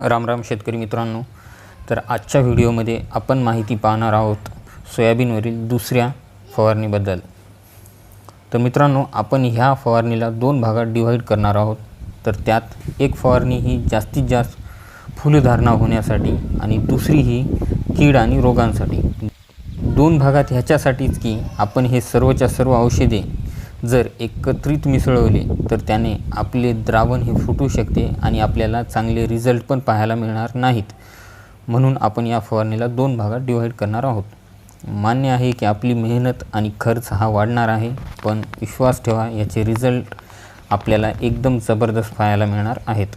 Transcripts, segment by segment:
राम राम शेतकरी मित्रांनो तर आजच्या व्हिडिओमध्ये आपण माहिती पाहणार आहोत सोयाबीनवरील दुसऱ्या फवारणीबद्दल. तर मित्रांनो आपण ह्या फवारणीला दोन भागात डिव्हाइड करणार आहोत. तर त्यात एक फवारणी ही जास्तीत जास्त फुलधारणा होण्यासाठी आणि दुसरी ही कीड आणि रोगांसाठी. दोन भागात ह्याच्यासाठीच की आपण हे सर्वच्या सर्व औषधे जर एकत्रित मिसळवले तर त्याने आपले द्रावण हे फुटू शकते आणि आपल्याला चांगले रिझल्ट पण पाहायला मिळणार नाहीत. म्हणून आपण या फवारणीला दोन भागात डिवाईड करणार आहोत. मान्य आहे की आपली मेहनत आणि खर्च हा वाढणार आहे पण विश्वास ठेवा याचे रिझल्ट आपल्याला एकदम जबरदस्त पाहायला मिळणार आहेत.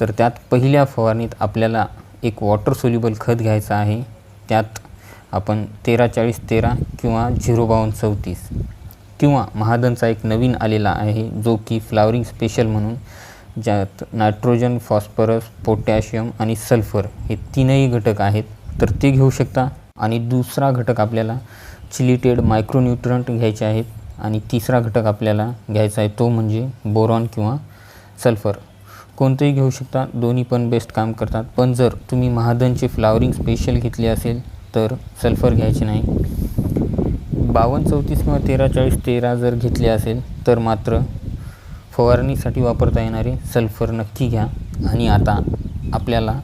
तर त्यात पहिल्या फवारणीत आपल्याला एक वॉटर सोल्युबल खत घ्यायचं आहे. त्यात आपण तेरा चाळीस तेरा किंवा झिरो बावन्न चौतीस किंवा महादनचा एक नवीन आलेला आहे जो की फ्लावरिंग स्पेशल म्हणून ज्यात नायट्रोजन फॉस्फरस पोटॅशियम आणि सल्फर हे तीनही घटक आहेत. तर ते घेऊ शकता. आणि दुसरा घटक आपल्याला चिलिटेड मायक्रोन्यूट्रंट घ्यायचे आहेत. आणि तिसरा घटक आपल्याला घ्यायचा आहे तो म्हणजे बोरॉन किंवा सल्फर. कोणतंही घेऊ शकता. दोन्ही पण बेस्ट काम करतात. पण जर तुम्ही महादनचे फ्लावरिंग स्पेशल घेतले असेल तर सल्फर घ्यायचे नाही. बावन्न चौतीस किंवा तेरा चाळीस तेरा जर घेतले असेल तर मात्र फवारणीसाठी वापरता येणारे सल्फर नक्की घ्या. आणि आता आपल्याला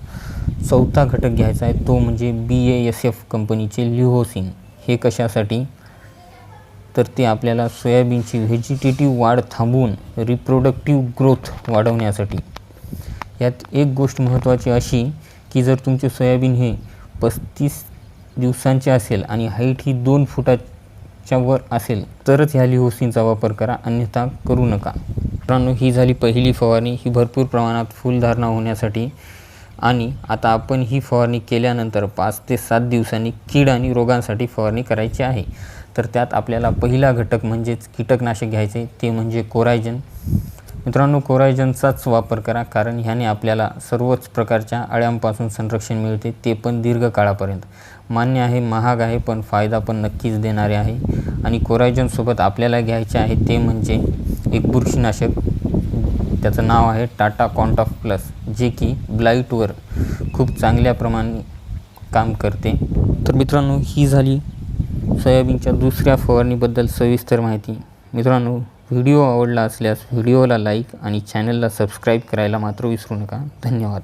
चौथा घटक घ्यायचा आहे तो म्हणजे बी ए एस एफ कंपनीचे लिहोसिन. हे कशासाठी? तर ते आपल्याला सोयाबीनची व्हेजिटेटिव्ह वाढ थांबवून रिप्रोडक्टिव्ह ग्रोथ वाढवण्यासाठी. यात एक गोष्ट महत्त्वाची अशी की जर तुमचे सोयाबीन हे पस्तीस दिवसांचे असेल आणि हाईट ही दोन फुटा च्या वर असेल तरच ह्या लिहोसिनचा वापर करा अन्यथा करू नका. मित्रांनो ही झाली पहिली फवारणी. ही भरपूर प्रमाणात फुलधारणा होण्यासाठी आणि आता आपण ही फवारणी केल्यानंतर पाच ते सात दिवसांनी कीड आणि रोगांसाठी फवारणी करायची आहे. तर त्यात आपल्याला पहिला घटक म्हणजेच कीटकनाशक घ्यायचे ते म्हणजे कोरायजन. मित्रांनो कोरायजनचाच वापर करा कारण ह्याने आपल्याला सर्वच प्रकारच्या अळ्यांपासून संरक्षण मिळते ते पण दीर्घकाळापर्यंत. मान्य आहे महाग आहे पण फायदा पण नक्कीच देणारे आहे. आणि कोरायजनसोबत आपल्याला घ्यायचे आहे ते म्हणजे एक बुरशीनाशक. त्याचं नाव आहे टाटा कॉन्टॉफ प्लस जे की ब्लाईटवर खूप चांगल्या प्रमाणे काम करते. तर मित्रांनो ही झाली सोयाबीनच्या दुसऱ्या फवारणीबद्दल सविस्तर माहिती. मित्रांनो व्हिडिओ आवडला असल्यास व्हिडिओला लाईक आणि चॅनलला सबस्क्राईब करायला मात्र विसरू नका. धन्यवाद.